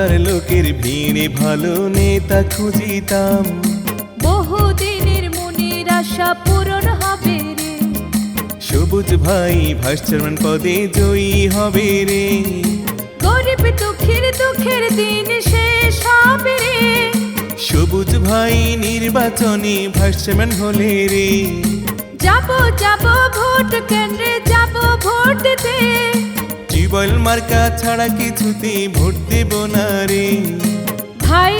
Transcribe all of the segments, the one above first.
হাজার লোকের ভিড়ে ভালো নেতা খুঁজিতাম। বহুদিনের মনের আশা পূরণ হবে রে। সবুজ ভাই ভাইস চেয়ারম্যান পদে জয়ী হবে রে। গরিব দুঃখের দুঃখের দিন শেষ হবে রে। সবুজ ভাই নির্বাচনে ভাইস চেয়ারম্যান হলে রে। যাব যাব ভোট কেন্দ্রে যাব ভোট দিতে। টিউবওয়েল মার্কা ছাড়া কিছুতে ভোট দেব না রে। ভাই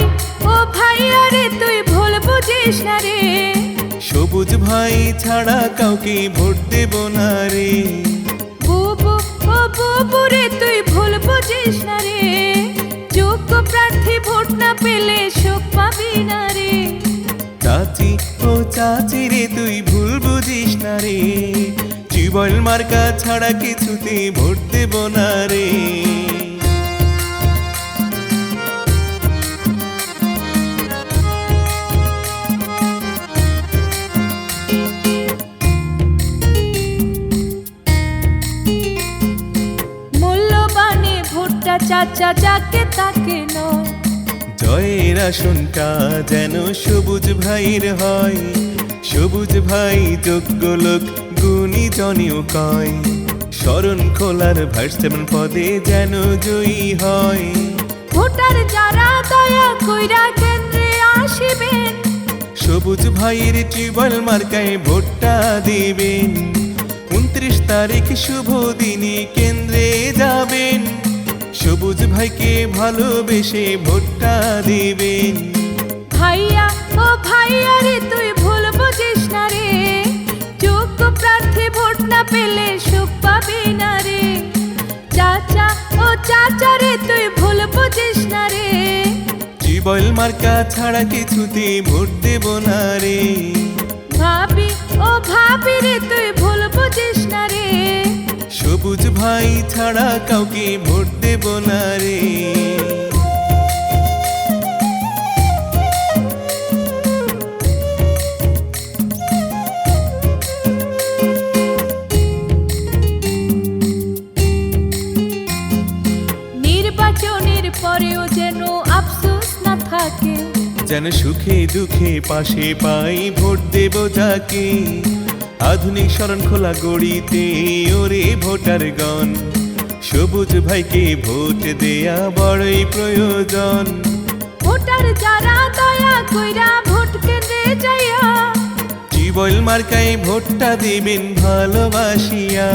ও ভাই আরে তুই ভুল বুঝিস না রে। সবুজ ভাই ছাড়া কাউকে ভোট দেব না রে। বুবু ও বুবু রে তুই ভুল বুঝিস না রে। যোগ্য প্রার্থী ভোট না পেলে সুখ পাবি না রে। চাচি ও চাচি রে তুই ভুল বুঝিস না রে। টিউবওয়েল মার্কা ছাড়া কিছুতে ভোট দেব না রে। মূল্যবানে ভোটটা চাচা যাকে তাকে নয়। জয়ের আসনটা যেন সবুজ ভাইয়ের হয়। সবুজ ভাই যোগ্য লোক গুণী জনেও কয় শরণ খোলার চেয়ারম্যান পদে যেন জয়ী হয়। ভোটার যারা দয়া কইরা কেন্দ্রে আসিবেন। সবুজ ভাইয়ের টিউবওয়েল মার্কায় ভোটটা দিবেন। উনত্রিশ তারিখ শুভ দিনে কেন্দ্রে যাবেন। সবুজ ভাইকে ভালোবেসে ভোটটা দিবেন। ভাইয়া ও ভাইয়া রে তুই ভুল বুঝিস না রে। পেলে সুখ পাবি না রে। চাচা ও চাচা রে তুই ভুল বুঝিস না রে। টিউবওয়েল মার্কা ছাড়া কিছুতে ভোট দেব না রে। ভাবি ও ভাবি রে তুই ভুল বুঝিস না রে। সবুজ ভাই ছাড়া কাউকে ভোট দেব না রে। যেন সুখে দুঃখে পাশে পাই ভোট দেব যাকে আধুনিক শরণ খোলা গড়িতে ওরে ভোটার গণ সবুজ ভাইকে ভোট দেয়া বড়ই প্রয়োজন। ভোটার যারা দয়া কইরা ভোট কেন্দ্রে যাইয়া। মার্কায় ভোটটা দিবেন ভালোবাসিয়া।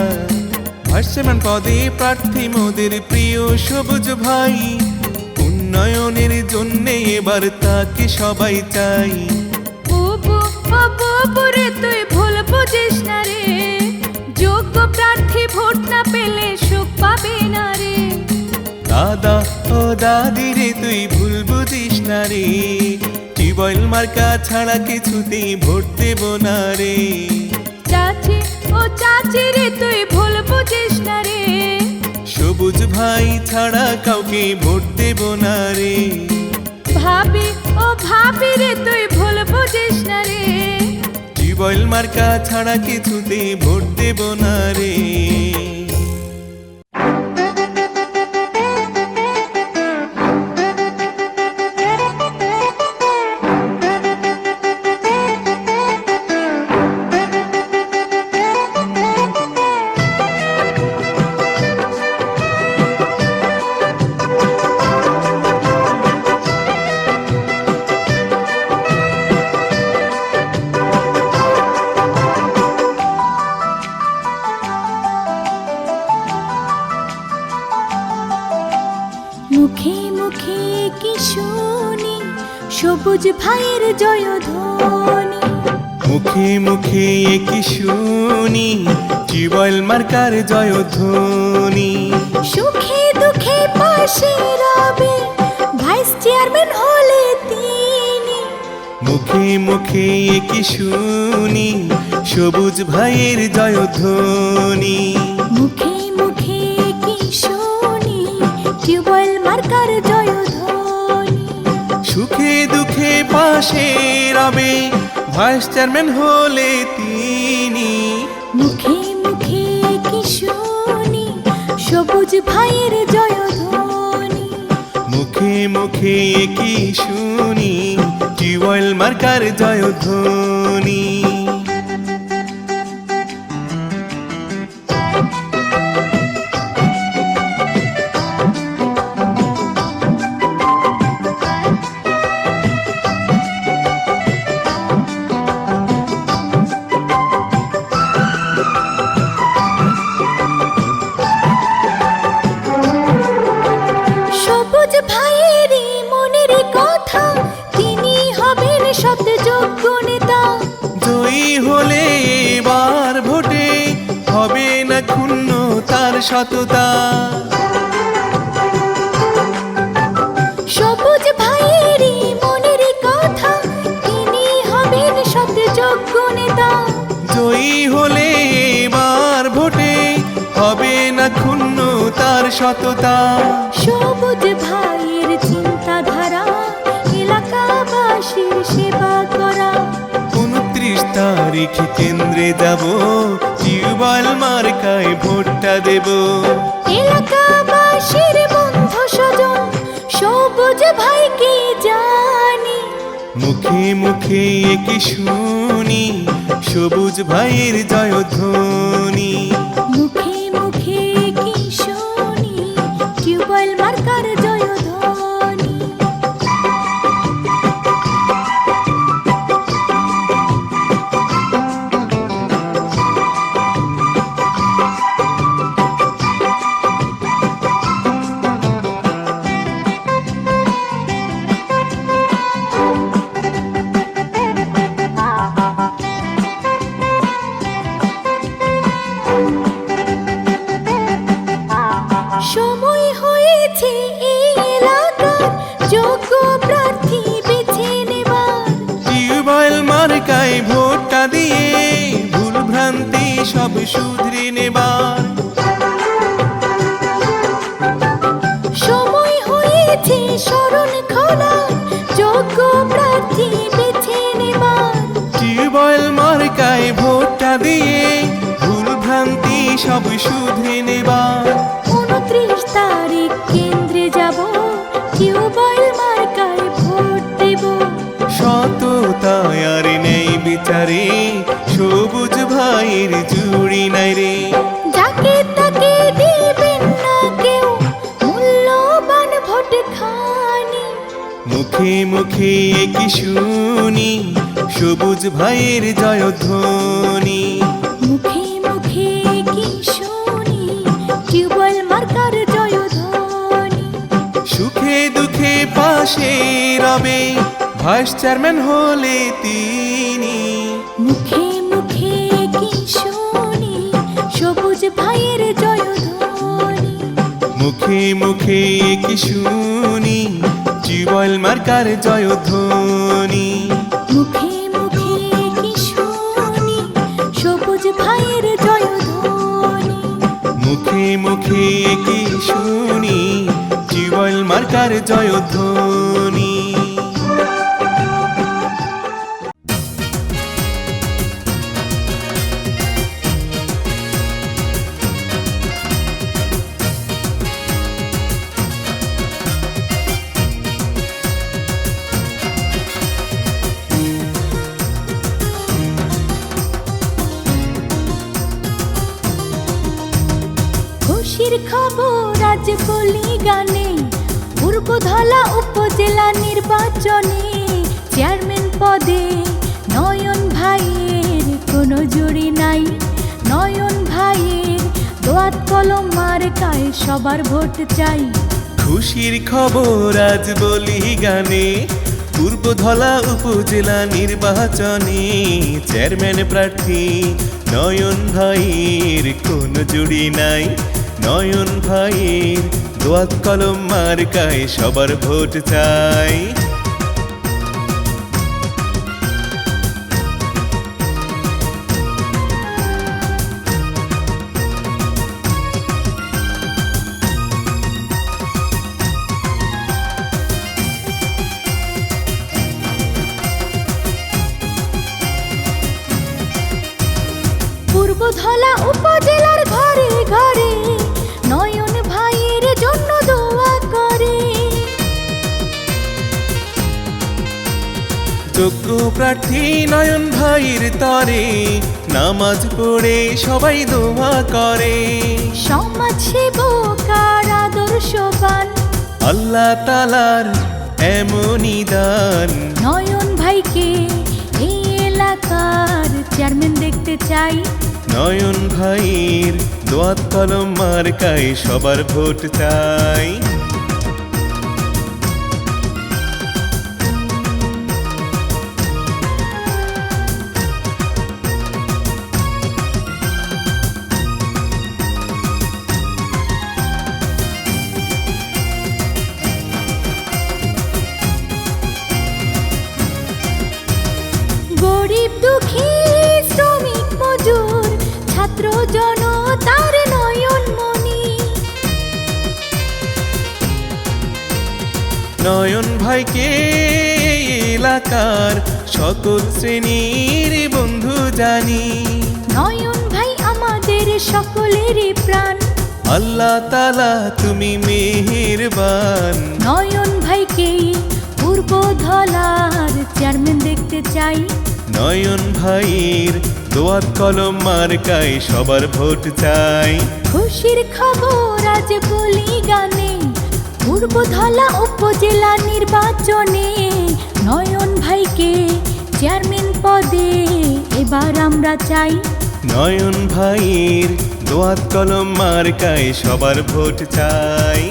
ভাসমান পদে প্রার্থী মোদের প্রিয় সবুজ ভাই। উন্নয়নের জন্যে এবার তাকে সবাই চাই। তুই ভুল বুঝিস না রে। যোগ্য প্রার্থী ভোট না পেলে সুখ পাবি না রে। দাদা ও দাদি রে তুই ভুল বুঝিস না রে। টিউবওয়েল মার্কা ছাড়া কিছুতেই ভোট দেব না রে। চাচি ও চাচি রে তুই ভুল বুঝিস না রে। সবুজ ভাই ছাড়া কাউকে ভোট দেব না রে। ভাবি ও ভাবি রে তুই ভুল বুঝিস না রে। টিউবওয়েল মার্কা ছাড়া কিছুতে ভোট দেব না রে। মুখে মুখে কি শুনি? সবুজ ভাইয়ের জয়ধ্বনি। মুখে মুখে কি শুনি? টিউবওয়েল মার্কার জয়ধ্বনি। সুখে দুঃখে পাশে রবে ভাইস চেয়ারম্যান হলে তিনি। মুখে মুখে কি শুনি? সবুজ ভাইয়ের জয়ধ্বনি। মুখে মুখে কি শুনি? জয়ধ্বনি সুখে দুঃখে পাশে রবে। ভাইস চেয়ারম্যান হলে তিনি। মুখে মুখে কি শুনি? সবুজ ভাইয়ের জয়ধ্বনি। মুখে মুখে মুখে কি শুনি? টিউবওয়েল মার্কার জয়ধ্বনি। সততা। সবুজ ভাইয়েরই মনের কথা তিনি হবেন শব্দ যোগ্য নেতা। জয়ী হলে এবার ভোটে হবে না ক্ষুণ্ণ তার সততা। সবুজ ভাইয়ের চিন্তাধারা এলাকাবাসীর সেবা করা। উনত্রিশ তারিখ কেন্দ্রে যাব টিউবওয়েল মার্কায় ভোটটা দেব। এলাকাবাসীর বন্ধু স্বজন সবুজ ভাইকে জানি। মুখে মুখে কি শুনি সবুজ ভাইয়ের জয়ধ্বনি। সব শুধরে নেবার। সময় হয়েছে স্মরণ খোলা যোগ্য প্রার্থী বেছে নেবার। টিউবওয়েল মার্কায় ভোটটা দিয়ে ভুল ভ্রান্তি সব শুধরে নেবার। উনত্রিশ তারিখ কেন্দ্রে যাব টিউবওয়েল মার্কায় ভোট দেব। সততায় আর নেই বিচারে। সবুজ ভাইয়ের জুড়ি নাই রে। যাকে তাকে দিবেন না কেউ মূল্যবান ভোট খানি। মুখে মুখে কি শুনি সবুজ ভাইয়ের জয়ধ্বনি। মুখে মুখে কি শুনি টিউবওয়েল মার্কার জয়ধ্বনি। সুখে দুঃখে পাশে রবে। ভাইস চেয়ারম্যান হলে তিনি। মুখে মুখে কি শুনি সবুজ ভাইয়ের জয়ধ্বনি। মুখে মুখে কি শুনি টিউবওয়েল মার্কার জয়ধ্বনি। মুখে মুখে কি শুনি সবুজ ভাইয়ের জয়ধ্বনি। মুখে মুখে কি শুনি টিউবওয়েল মার্কার জয়ধ্বনি। খবর আজ কলি গানে। পূর্বধলা উপজেলা নির্বাচনে চেয়ারম্যান পদে নয়ন ভাইয়ের কোনো জুড়ি নাই। নয়ন ভাইয়ের দোয়াত কলম মার্কায় সবার ভোট চাই। খুশির খবর আজ বলি গানে পূর্বধলা উপজেলা নির্বাচনে চেয়ারম্যান প্রার্থী নয়ন ভাইয়ের কোন জুড়ি নাই। নয়ন ভাই দোয়াত কলম মার্কায় সবার ভোট চাই। প্রার্থী নয়ন ভাইয়ের তরে নামাজ পড়ে সবাই দোয়া করে। সমাজ সেবক আর আদর্শবান আল্লাহ তালার এমনই দান। নয়ন ভাইকে এই এলাকার চেয়ারম্যান দেখতে চাই। নয়ন ভাইয়ের দোয়াত কলম মার্কায় সবার ভোট চাই। ভাইকে এলাকার সকল শ্রেণির বন্ধু জানি। নয়ন ভাই আমাদের সকলের প্রাণ। আল্লাহ তালা তুমি মেহেরবান। নয়ন ভাইকে পূর্ব ধলার চেয়ারম্যান দেখতে চাই। নয়ন ভাইয়ের দোয়াত কলম মার্কায় সবার ভোট চাই। খুশির খবর আজ বলি গানে পূর্ব ধলা উপজেলা নির্বাচনে নয়ন ভাইকে চেয়ারম্যান পদে এবার আমরা চাই। নয়ন ভাইয়ের দোয়াত কলম মার্কায় সবার ভোট চাই।